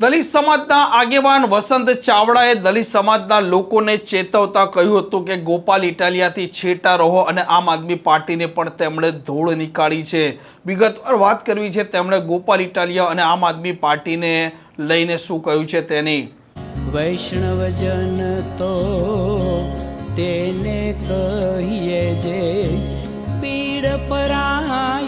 દલિત સમાજના આગેવાન વસંત ચાવડાએ દલિત સમાજના લોકોને ચેતવતા કહ્યું હતું કે ગોપાલ ઇટાલિયાથી છેટા રહો અને આમ આદમી પાર્ટીને પણ તેમણે ધૂળ નીકાળી છે. વિગતવાર વાત કરવી છે, તેમણે ગોપાલ ઇટાલિયા અને આમ આદમી પાર્ટીને લઈને શું કહ્યું છે તેની? વૈષ્ણવજન તો તેને કહીએ જે પીડ પરાઈ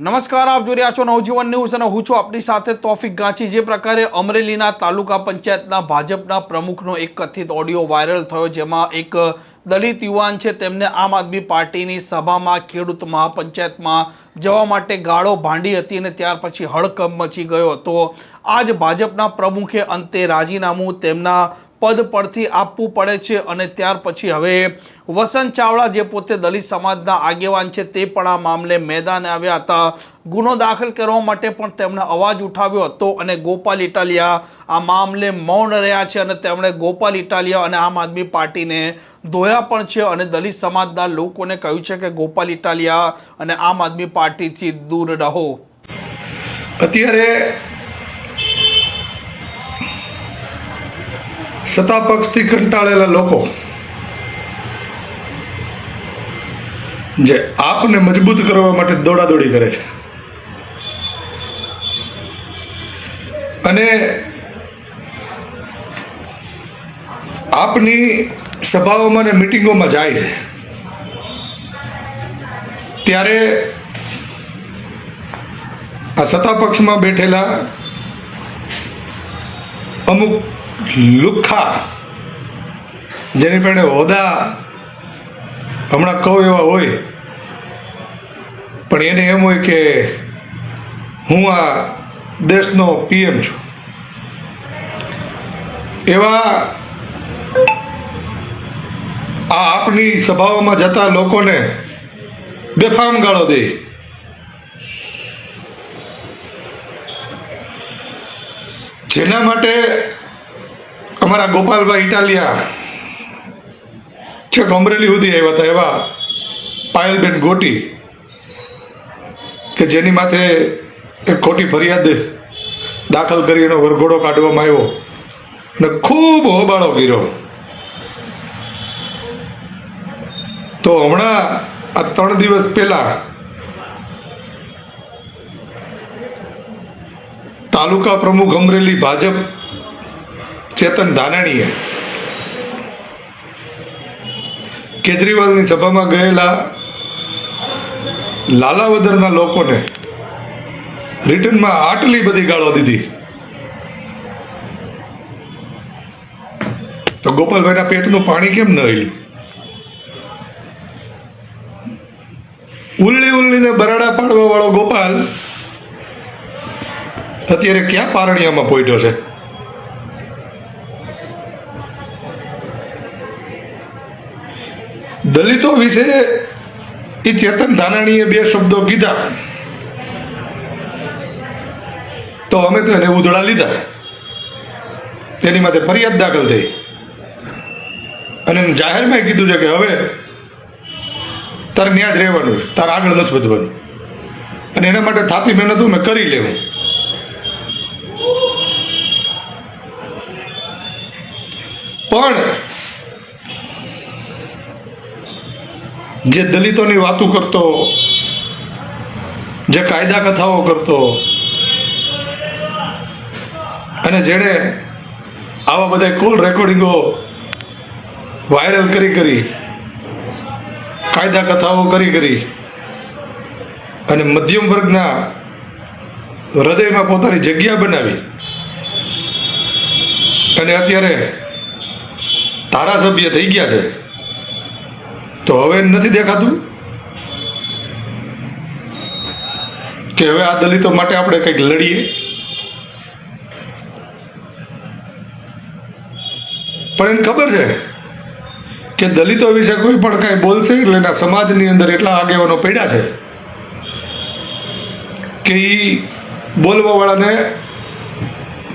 નમસ્કાર, આપ જોઈ રહ્યા છો નવજીવન ન્યૂઝ અને હું છું આપની સાથે તોફિક ગાંચી. જે પ્રકારે અમરેલીના તાલુકા પંચાયતના ભાજપના પ્રમુખનો એક કથિત ઓડિયો વાયરલ થયો, જેમાં એક દલિત યુવાન છે, તેમને આમ આદમી પાર્ટીની સભામાં ખેડૂત મહાપંચાયતમાં જવા માટે ગાળો ભાંડી હતી અને ત્યાર પછી હડકંપ મચી ગયો હતો. આજ ભાજપના પ્રમુખે અંતે રાજીનામું તેમના પદ પરથી આપવું પડે છે અને ત્યાર પછી હવે વસંત ચાવડા જે પોતે દલિત સમાજના આગેવાન છે તે પણ આ મામલે મેદાને આવ્યા હતા. ગુનો દાખલ કરવા માટે પણ તેમણે અવાજ ઉઠાવ્યો હતો અને ગોપાલ ઇટાલિયા આ મામલે મૌન રહ્યા છે અને તેમણે ગોપાલ ઇટાલિયા અને આમ આદમી પાર્ટીને ધોયા પણ છે અને દલિત સમાજના લોકોને કહ્યું છે કે ગોપાલ ઇટાલિયા અને આમ આદમી પાર્ટીથી દૂર રહો. અત્યારે સત્તા પક્ષથી કંટાળેલા લોકો જે આપને મજબૂત કરવા માટે દોડાદોડી કરે છે. અને આપની સભાઓમાં અને મિટિંગોમાં જાય છે. ત્યારે આ સત્તા પક્ષમાં બેઠેલા અમુક લુખ્ખા જેની પણ હોદા હમણાં કહું એવા હોય. પણ એને એમ હોય કે હું આ દેશનો પીએમ છું. એવા આ આપની સભાઓમાં જતા લોકોને બેફામ ગાળો દે. જેના માટે અમારા ગોપાલભાઈ ઇટાલિયા. છેક અમરેલી સુધી આવ્યા હતા એવા પાયલબેન ગોટી, કે જેની માથે એક ખોટી ફરિયાદ દાખલ કરી એનો વરઘોડો કાઢવામાં આવ્યો અને ખૂબ હોબાળો કર્યો. તો હમણાં આ ત્રણ દિવસ પહેલા તાલુકા પ્રમુખ અમરેલી ભાજપ ચેતન ધાનાણીએ કેજરીવાલની સભામાં ગયેલા લાલાવદરના લોકોને રિટર્નમાં આટલી બધી ગાળો દીધી. તો ગોપાલભાઈના પેટનું પાણી કેમ ન હલ્યું ઉલ્લી ઉલ્લીને બરાડા પાડવા વાળો ગોપાલ અત્યારે ક્યાં પારણિયામાં પોઈટો છે? દલિતો વિશે એ ચેતન ધાનાણીએ બે શબ્દો કીધા. તો અમે તો એને ઉધડા લીધા. તેની માટે ફરિયાદ દાખલ થઈ. અને જાહેરમાં કીધું છે કે હવે તારે ત્યાં જ રહેવાનું. તારે આગળ નથી વધવાનું. અને એના માટે થાતી મહેનત મેં કરી લેવું. પણ જે દલિતોની વાતો કરતો, જે કાયદા કથાઓ કરતો, અને જેણે આવા બધા કોલ રેકોર્ડિંગો વાયરલ કરી કરી, કાયદા કથાઓ કરી કરી, અને મધ્યમ વર્ગના હૃદયમાં પોતાની જગ્યા બનાવી, અને અત્યારે ધારાસભ્ય થઈ ગયા છે. તો હવે નથી દેખાતું? કે હવે આ દલિતો માટે આપણે કંઈક લડીએ? પણ એને ખબર છે કે દલિતો વિશે કોઈ પણ કાંઈ બોલશે એટલે એના સમાજની અંદર એટલા આગેવાનો પડ્યા છે કે એ બોલવા વાળાને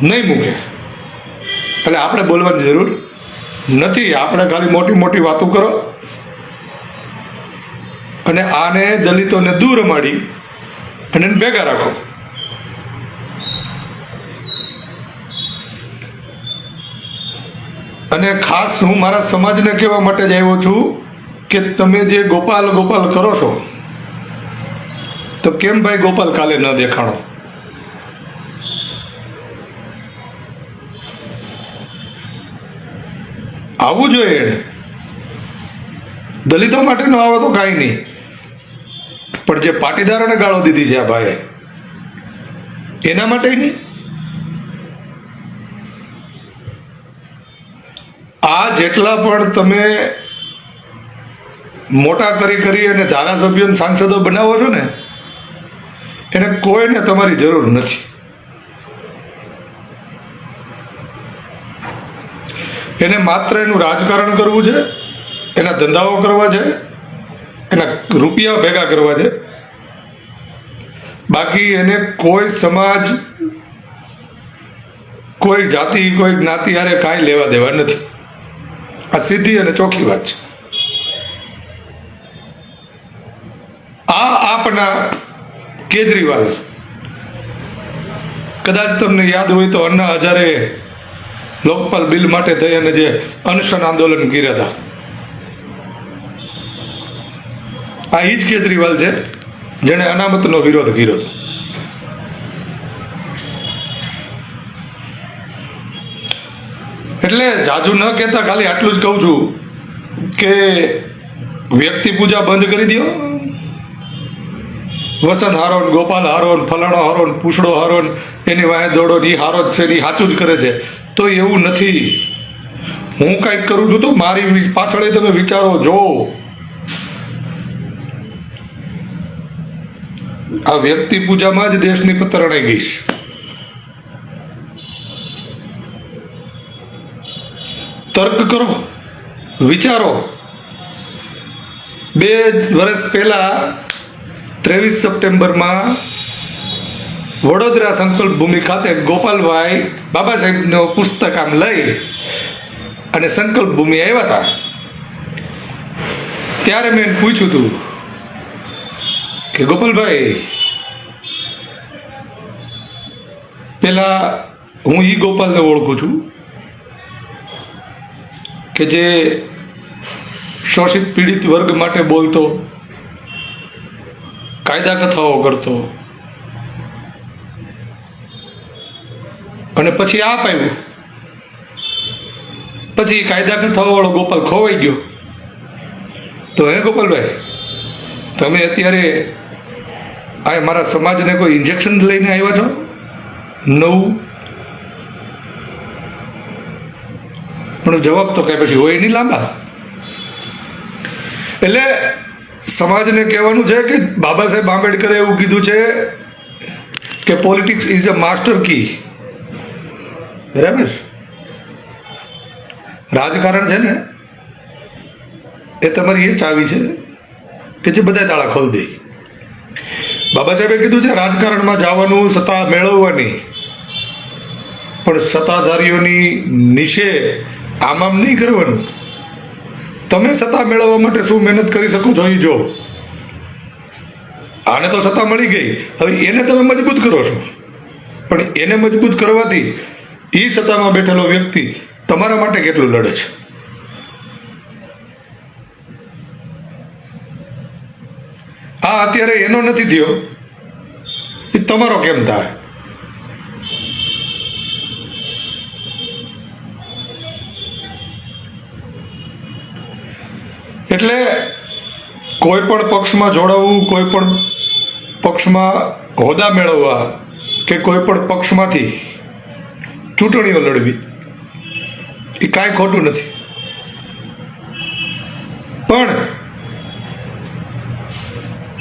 નહીં મૂકે. એટલે આપણે બોલવાની જરૂર નથી. આપણે ખાલી મોટી મોટી વાતો કરો. અને આને દલિતોને દૂર માડી અને ભેગા રાખો. અને ખાસ હું મારા સમાજને કહેવા માટે જ આવ્યો છું કે તમે જે ગોપાલ ગોપાલ કરો છો, તો કેમ ભાઈ ગોપાલ કાલે ન દેખાણો? આવવું જોઈએ દલિતો માટેનો આવો તો કાંઈ નહીં. પણ જે પાટીદારોને ગાળો દીધી છે આ ભાઈએ, એના માટે નહીં. આ જેટલા પણ તમે મોટા કરી કરી અને ધારાસભ્યો સાંસદો બનાવો છો ને, એને કોઈને તમારી જરૂર નથી. એને માત્ર એનું રાજકારણ કરવું છે, એના ધંધાઓ કરવા છે એના રૂપિયા ભેગા કરવા છે. બાકી એને કોઈ સમાજ, કોઈ જાતિ, કોઈ જ્ઞાતિ અરે કાંઈ લેવા દેવા નથી. આ સીધી અને ચોખ્ખી વાત છે. આ આપના કેજરીવાલ, કદાચ તમને યાદ હોય તો અન્ના હજારે લોકપાલ બિલ માટે થઈ અને જે અનશન આંદોલન કર્યા હતા. આ એ જ કેજરીવાલ છે, જેણે અનામતનો વિરોધ કર્યો હતો. એટલે જાજુ ન કહેતા ખાલી આટલું જ કહું છું કે વ્યક્તિ પૂજા બંધ કરી દો. વસંત હારોન ગોપાલ હારોન ફલાણો હારોન પૂછડો હારોન એની વાહે દોડો એ હારો જ છે એ સાચું જ કરે છે. તો એવું નથી. હું કાંઈક કરું છું તો મારી પાછળ તમે વિચારો, જો આ વ્યક્તિ પૂજામાં જ દેશની પતરણાઈ ગઈ છે તર્ક કરો, વિચારો. બે વર્ષ પહેલા, ત્રેવીસ સપ્ટેમ્બરમાં, વડોદરા સંકલ્પ ભૂમિ ખાતે ગોપાલભાઈ બાબા સાહેબનો પુસ્તક આમ લઈ અને સંકલ્પ ભૂમિ આવ્યા હતા ત્યારે મેં પૂછ્યું હતું કે ગોપાલભાઈ, પેલા હું ઈ ગોપાલને ઓળખું છું કે જે શોષિત પીડિત વર્ગ માટે બોલતો, કાયદા કથાઓ કરતો. અને પછી આપ આવ્યું. પછી કાયદા કથાઓ વાળો ગોપાલ ખોવાઈ ગયો. તો હે ગોપાલભાઈ, તમે અત્યારે આ મારા સમાજને કોઈ ઇન્જેક્શન લઈને આવ્યા છો? નવું? પણ જવાબ તો કઈ પછી હોય નહીં લાંબા. એટલે સમાજને કહેવાનું છે કે બાબા સાહેબ આંબેડકરે એવું કીધું છે કે politics is a master key બરાબર? રાજકારણ છે ને, એ તમારી એ ચાવી છે કે જે બધા તાળા ખોલી દે. બાબા સાહેબે કીધું છે, રાજકારણમાં જવાનું સત્તા મેળવવાની. પણ સત્તાધારીઓની નીચે આમ આમ નહીં કરવાનું. તમે સત્તા મેળવવા માટે શું મહેનત કરી શકો છો એ જો? આને તો સત્તા મળી ગઈ. હવે એને તમે મજબૂત કરો છો. પણ એને મજબૂત કરવાથી એ સત્તામાં બેઠેલો વ્યક્તિ તમારા માટે કેટલું લડે છે? હા અત્યારે એનો નથી થયો. એ તમારો કેમ થાય? એટલે કોઈ પણ પક્ષમાં જોડાવવું કોઈ પણ પક્ષમાં હોદ્દા મેળવવા કે કોઈ પણ પક્ષમાંથી ચૂંટણીઓ લડવી, એ કાંઈ ખોટું નથી. પણ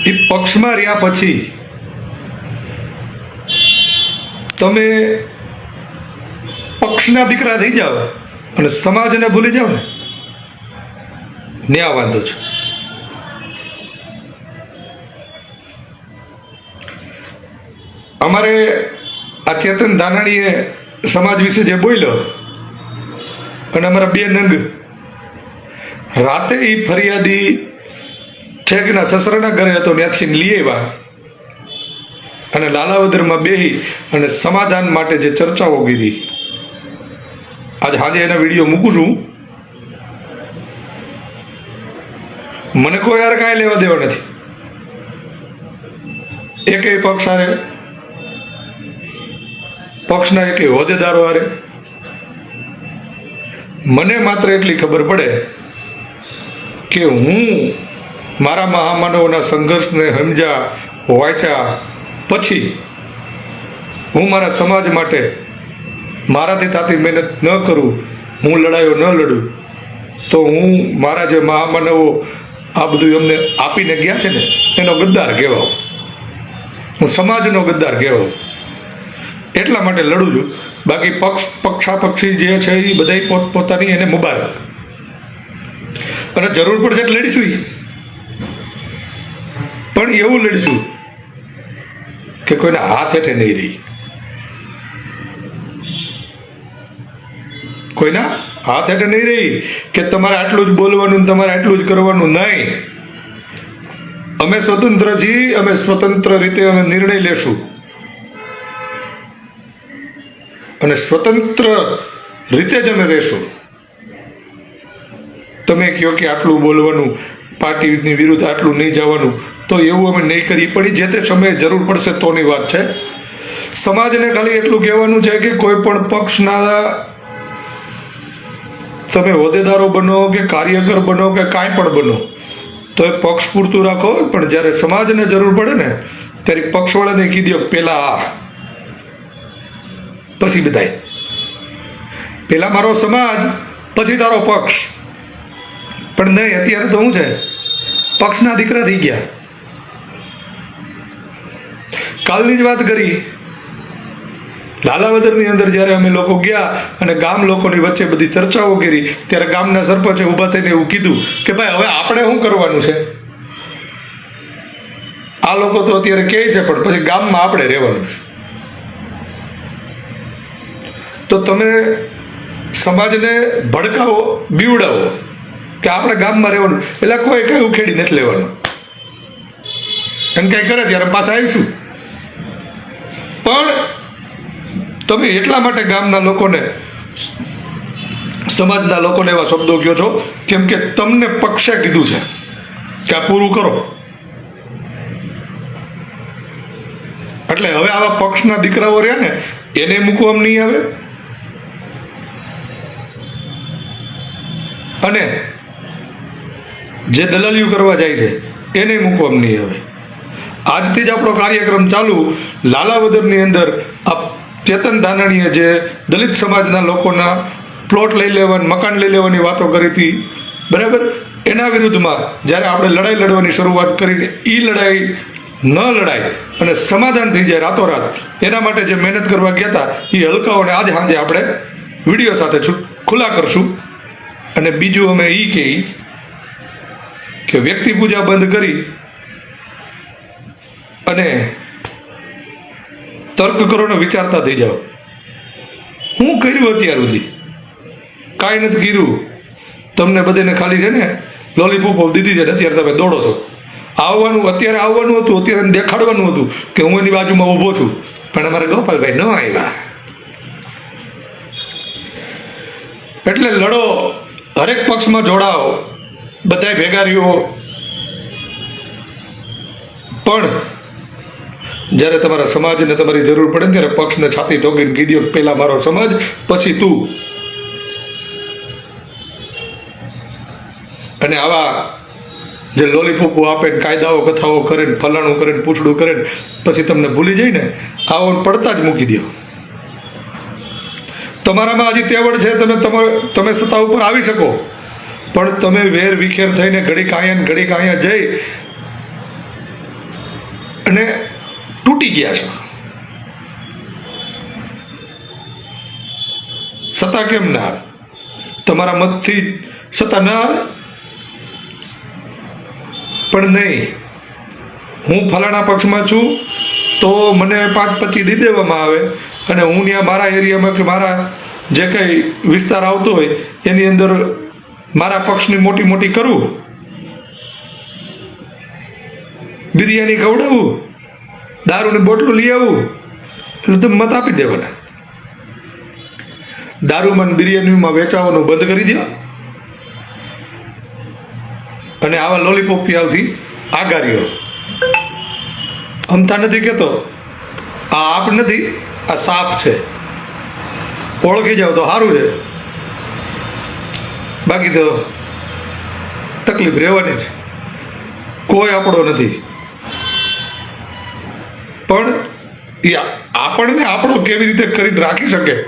એ પક્ષમાં રહ્યા પછી તમે પક્ષના દીકરા થઈ જાઓ અને સમાજને ભૂલી જાઓ ને ન્યા વાંધો છે. અમારે આ ચેતન ધાનાણીએ સમાજ વિશે જે બોલ્યો અને અમારા બે નંગ રાતે એ ફરિયાદી ઠેકના સસરાના ઘરે હતો ત્યાંથી લઈ આવ્યા. અને લાલાવદરમાં બેહી અને સમાધાન માટે જે ચર્ચાઓ ગીરી આજે આજે એના વીડિયો મૂકું છું. મને કોઈ યાર કાંઈ લેવા દેવા નથી. એકે પક્ષ હારે, પક્ષના એકે હોદ્દેદારો હારે. મને માત્ર એટલી ખબર પડે કે હું મારા મહામાનવોના સંઘર્ષને સમજ્યા વાંચ્યા પછી હું મારા સમાજ માટે મારાથી થતી મહેનત ન કરું, હું લડાઈઓ ન લડું, તો હું મારા જે મહામાનવો આ બધું એમને આપીને ગયા છે ને, એનો ગદ્દાર કહેવાઉં હું સમાજનો ગદ્દાર કહેવાઉં એટલા માટે લડું છું. બાકી પક્ષ, પક્ષાપક્ષી જે છે એ બધા પોતપોતાની એને મુબારક. અને જરૂર પડશે એટલે લડીશું. પણ એવું લડીશું કે કોઈના હાથ હેઠે નહીં રહી. કોઈના હાથ હેઠે નહીં રહી કે તમારે આટલું જ બોલવાનું તમારે આટલું જ કરવાનું નહીં. અમે સ્વતંત્ર જી, અમે સ્વતંત્ર રીતે અમે નિર્ણય લેશું. અને સ્વતંત્ર રીતે જ અમે રહેશું. તમે કહો કે આટલું બોલવાનું પાર્ટીની વિરુદ્ધ આટલું નહીં જવાનું, તો એવું અમે નહીં કરી પડી જે તે સમયે જરૂર પડશે તોની વાત છે. સમાજને ખાલી એટલું કહેવાનું છે કે કોઈ પણ પક્ષના તમે હોદ્દેદારો બનો કે કાર્યકર બનો કે કાંઈ પણ બનો, તો એ પક્ષ પૂરતું રાખો. પણ જ્યારે સમાજને જરૂર પડે ને, ત્યારે પક્ષવાળાને કીધો પેલા આ. પછી બધાય. પેલા મારો સમાજ, પછી તારો પક્ષ. પણ નહીં, અત્યારે તો શું છે. પક્ષના દીકરા થઈ ગયા. કાલની જ વાત કરી. લાલાવદરની અંદર જ્યારે અમે લોકો ગયા અને ગામ લોકોની વચ્ચે બધી ચર્ચાઓ કરી, ત્યારે ગામના સરપંચે ઊભા થઈને એવું કીધું કે ભાઈ, હવે આપણે શું કરવાનું છે? આ લોકો તો અત્યારે કહે છે, પણ પછી ગામમાં આપણે રહેવાનું છે. તો તમે સમાજને ભડકાવો, બીવડાવો. કે આપણે ગામમાં રહેવાનું. એટલે કોઈ કઈ ઉખેડી નથી લેવાનું. એમ કઈ કરે ત્યારે પાછા આવીશું. પણ તમે એટલા માટે ગામના લોકોને, સમાજના લોકોને એવા શબ્દો કહો છો, કેમ કે તમને પક્ષે કીધું છે કે આ પૂરું કરો. એટલે હવે આવા પક્ષના દીકરાઓ રહ્યા ને, એને મૂકવામાં નહીં આવે? અને જે દલાલીઓ કરવા જાય છે, એને મૂકવા નહીં આવે આજથી જ આપણો કાર્યક્રમ ચાલુ. લાલાવદરની અંદર આ ચેતન ધાનાણીએ જે દલિત સમાજના લોકોના પ્લોટ લઈ લેવાની, મકાન લઈ લેવાની વાતો કરી હતી, બરાબર? એના વિરુદ્ધમાં જ્યારે આપણે લડાઈ લડવાની શરૂઆત કરીને એ લડાઈ ન લડાય અને સમાધાન થઈ જાય રાતોરાત, એના માટે જે મહેનત કરવા ગયા હતા એ હલકાઓને આજે સાંજે આપણે વીડિયો સાથે ખુલ્લા કરશું. અને બીજું અમે એ કહી કે વ્યક્તિ પૂજા બંધ કરી અને તર્ક કરો ને વિચારતા થઈ જાઓ. હું કર્યું અત્યાર સુધી? કાંઈ નથી કર્યું. તમને બધાને ખાલી છે ને લોલીપોપ દીધી છે ને અત્યારે તમે દોડો છો. આવવાનું, અત્યારે આવવાનું હતું, અત્યારે દેખાડવાનું હતું કે હું એની બાજુમાં ઊભો છું. પણ અમારે ગોપાલભાઈ ન આવ્યા. એટલે લડો. હરેક પક્ષમાં જોડાઓ. બધાય ભેગા રહ્યો પણ જ્યારે તમારા સમાજને તમારી જરૂર પડે ત્યારે પક્ષને છાતી ઠોકીને કીધો પહેલા મારો સમાજ, પછી તું. અને આવા જે લોલીપોપો આપે કાયદાઓ, કથાઓ કરે ફલાણું કરે ને પૂછડું કરે ને પછી તમને ભૂલી જઈને આવો પડતા જ મૂકી દો તમારામાં હજી તેવડ છે તમા- તમે સત્તા ઉપર આવી શકો. પણ તમે વેર વિખેર થઈને ઘડીક ને ઘડીક આયા જઈ અને તૂટી ગયા છો. સત્તા કેમ ના તમારા મતથી સત્તા ના પણ નહીં. હું ફલાણા પક્ષમાં છું તો મને પાંચ પચી દી દેવામાં આવે અને હું ત્યાં મારા એરિયામાં કે મારા જે કંઈ વિસ્તાર આવતો હોય એની અંદર મારા પક્ષની મોટી મોટી કરું? બિરયાની ખવડાવું? દારૂની બોટલું લઈ આવું? એટલે તમે મત આપી દેવાના. મન બિરયાનીમાં વેચાવાનું બંધ કરી દો અને આવા લોલીપોપ પીવાથી આગારીઓ. અમતા નથી કહેતો આ આપ નથી, આ સાપ છે. ઓળખી જાવ તો સારું છે. બાકી તો તકલીફ રહેવાની જ. કોઈ આપણો નથી. પણ એ આપણને આપણો કેવી રીતે કરીને રાખી શકે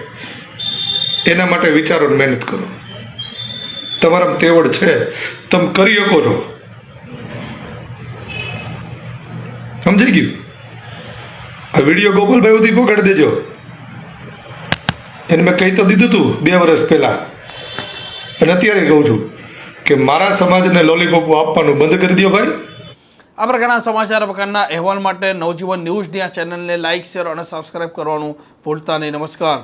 એના માટે વિચારો મહેનત કરો. તમારા તેવડ છે. તમે કરી શકો છો. સમજાઈ ગયું? આ વીડિયો ગોપાલભાઈ સુધી પકડી દેજો. એને મેં કહી તો દીધું હતું બે વર્ષ પહેલા. અને અત્યારે કહું છું કે મારા સમાજને લોલીપોપ આપવાનું બંધ કરી દો ભાઈ. આ પ્રકારના સમાચાર પ્રકારના અહેવાલ માટે નવજીવન ન્યૂઝની આ ચેનલને લાઇક, શેર અને સબસ્ક્રાઇબ કરવાનું ભૂલતા નહીં. નમસ્કાર.